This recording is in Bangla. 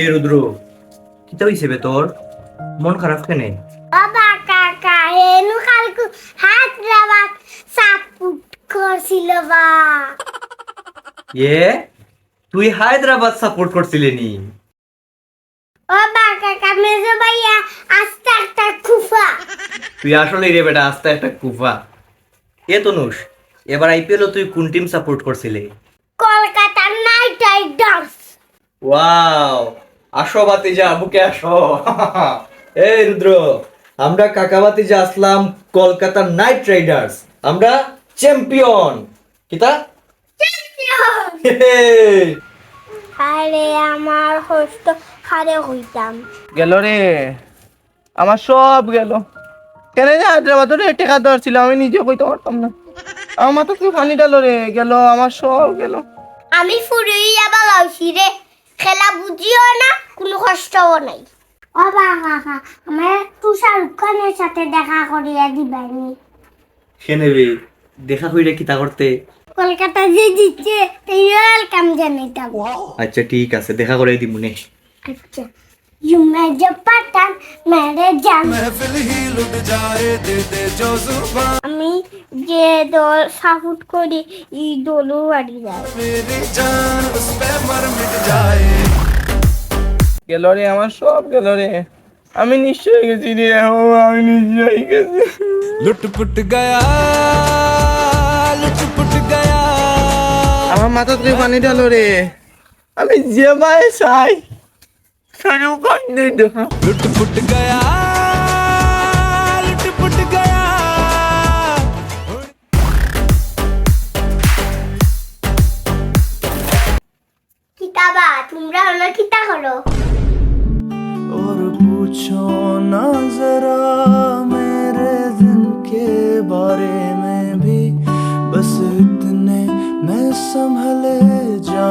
এ রুদ্র কিতা হইছে বে তোর? মন খারাপ কেনে? বাবা কাকা হেনু কালকু হাত রাবাত সাপুট করছিল বা। এ? তুই হায়দ্রাবাদ সাপোর্ট করছিলি নি? বাবা কাকা মেজো ভাইয়া আস্তে একটা খুফা তুই আসলে রে বেটা আস্তে একটা কুফা। এ তনুষ এবার আইপিএল তুই কোন টিম সাপোর্ট করছিলি? Kolkata Knight Riders. ওয়াও আসো বাতিজা বুকে আসো। এই রুদ্র আমরা কাকাবাতিজা আসলাম কলকাতা নাইট রাইডার্স। আমরা চ্যাম্পিয়ন। কিতা আরে আমার হোস্ট হারে হইতাম। গেল রে। আমার সব গেল। কেন যে হায়দ্রাবাদ রে টেকা দেওয়ার ছিল আমি নিজে কইতে পারতাম না। আমার মাথা থেকে পানি ডালো রে গেল আমার সব গেল। আমি ফুরিয়ে যাবা লাইছি রে। খেলা বুঝিও না কোনো কষ্টও নাই ও কাকা আমার একটু শাহরুখ খানের সাথে দেখা করিয়া দিবানি সেনে রে দেখা হইলে কিতা করতে কলকাতা যে দিচ্ছে তাই ওয়েলকাম জানাইতাম আচ্ছা ঠিক আছে দেখা করে দিব নে अच्छा यू मैं जब पठान मेरे जान আমি যে দল সাপোর্ট করি এই দলও বাড়ি যায় গেল রে আমার সব গেল রে আমি নিশ্চয় গেছি রে ও আমি নিশ্চয় গেছি। লুটপুট গয়া লুটপুট গয়া। আমার মাথা থেকে পানি ঢালো রে। আমি যে ভাই চাই সানু কান্দি লুটপুট গয়া লুটপুট গয়া। কিতাবা তোমরা হলো কিতা হলো? पूछो ना जरा मेरे दिन के बारे में भी। बस इतने मैं संभले जा